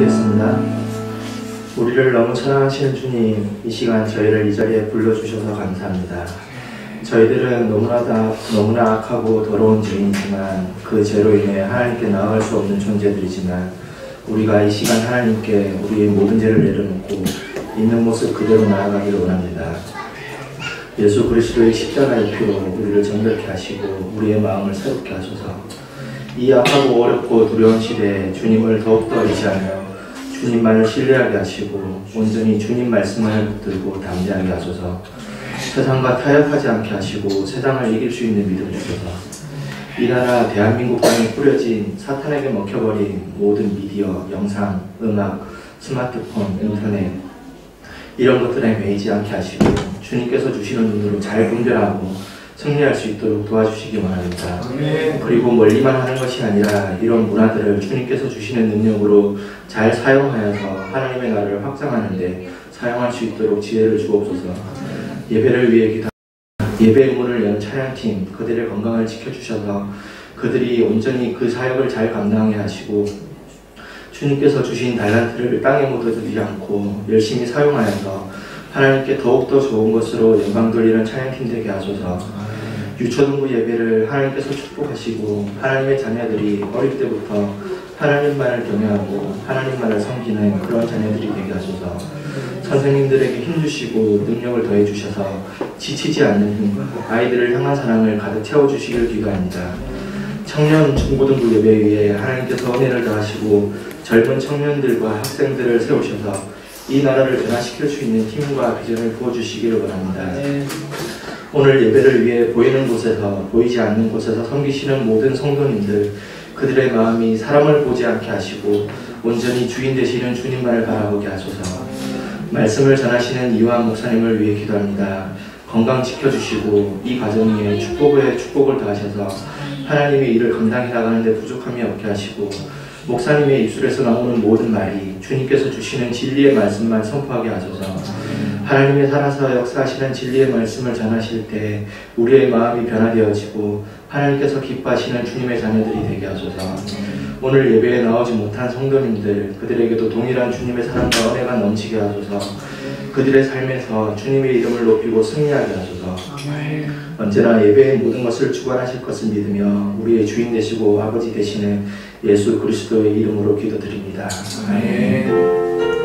기도드리겠습니다. 우리를 너무 사랑하시는 주님, 이 시간 저희를 이 자리에 불러주셔서 감사합니다. 저희들은 너무나 다, 너무나 악하고 더러운 죄인이지만 그 죄로 인해 하나님께 나아갈 수 없는 존재들이지만 우리가 이 시간 하나님께 우리의 모든 죄를 내려놓고 있는 모습 그대로 나아가기를 원합니다. 예수 그리스도의 십자가의 피로 우리를 정결케 하시고 우리의 마음을 새롭게 하소서 이 악하고 어렵고 두려운 시대에 주님을 더욱더 의지하며 주님만을 신뢰하게 하시고 온전히 주님 말씀을 붙들고 담대하게 하소서. 세상과 타협하지 않게 하시고 세상을 이길 수 있는 믿음 주소서. 이 나라 대한민국 땅에 뿌려진 사탄에게 먹혀버린 모든 미디어, 영상, 음악, 스마트폰, 인터넷 이런 것들에 매이지 않게 하시고 주님께서 주시는 눈으로 잘 분별하고 승리할 수 있도록 도와주시기 원합니다. 그리고 멀리만 하는 것이 아니라 이런 문화들을 주님께서 주시는 능력으로 잘 사용하여서 하나님의 나라를 확장하는데 사용할 수 있도록 지혜를 주옵소서. 예배를 위해 기도 예배의 문을 연 찬양팀 그들의 건강을 지켜주셔서 그들이 온전히 그 사역을 잘 감당하게 하시고 주님께서 주신 달란트를 땅에 묻어두지 않고 열심히 사용하여서 하나님께 더욱더 좋은 것으로 영광 돌리는 찬양팀 되게 하소서 유초등부 예배를 하나님께서 축복하시고 하나님의 자녀들이 어릴 때부터 하나님만을 경외하고 하나님만을 섬기는 그런 자녀들이 되게 하소서 선생님들에게 힘주시고 능력을 더해 주셔서 지치지 않는 힘과 아이들을 향한 사랑을 가득 채워주시길 기도합니다. 청년 중고등부 예배 위에 하나님께서 은혜를 더하시고 젊은 청년들과 학생들을 세우셔서 이 나라를 변화시킬 수 있는 힘과 비전을 부어주시기를 원합니다. 오늘 예배를 위해 보이는 곳에서 보이지 않는 곳에서 섬기시는 모든 성도님들 그들의 마음이 사람을 보지 않게 하시고 온전히 주인 되시는 주님만을 바라보게 하소서 말씀을 전하시는 이완 목사님을 위해 기도합니다. 건강 지켜주시고 이 가정 위에 축복에 축복을 더하셔서 하나님의 일을 감당해 나가는데 부족함이 없게 하시고 목사님의 입술에서 나오는 모든 말이 주님께서 주시는 진리의 말씀만 선포하게 하소서. 하나님의 살아서 역사하시는 진리의 말씀을 전하실 때 우리의 마음이 변화되어지고 하나님께서 기뻐하시는 주님의 자녀들이 되게 하소서. 오늘 예배에 나오지 못한 성도님들 그들에게도 동일한 주님의 사랑과 은혜가 넘치게 하소서 그들의 삶에서 주님의 이름을 높이고 승리하게 하소서 언제나 예배의 모든 것을 주관하실 것을 믿으며 우리의 주인 되시고 아버지 되시는 예수 그리스도의 이름으로 기도드립니다. 아멘.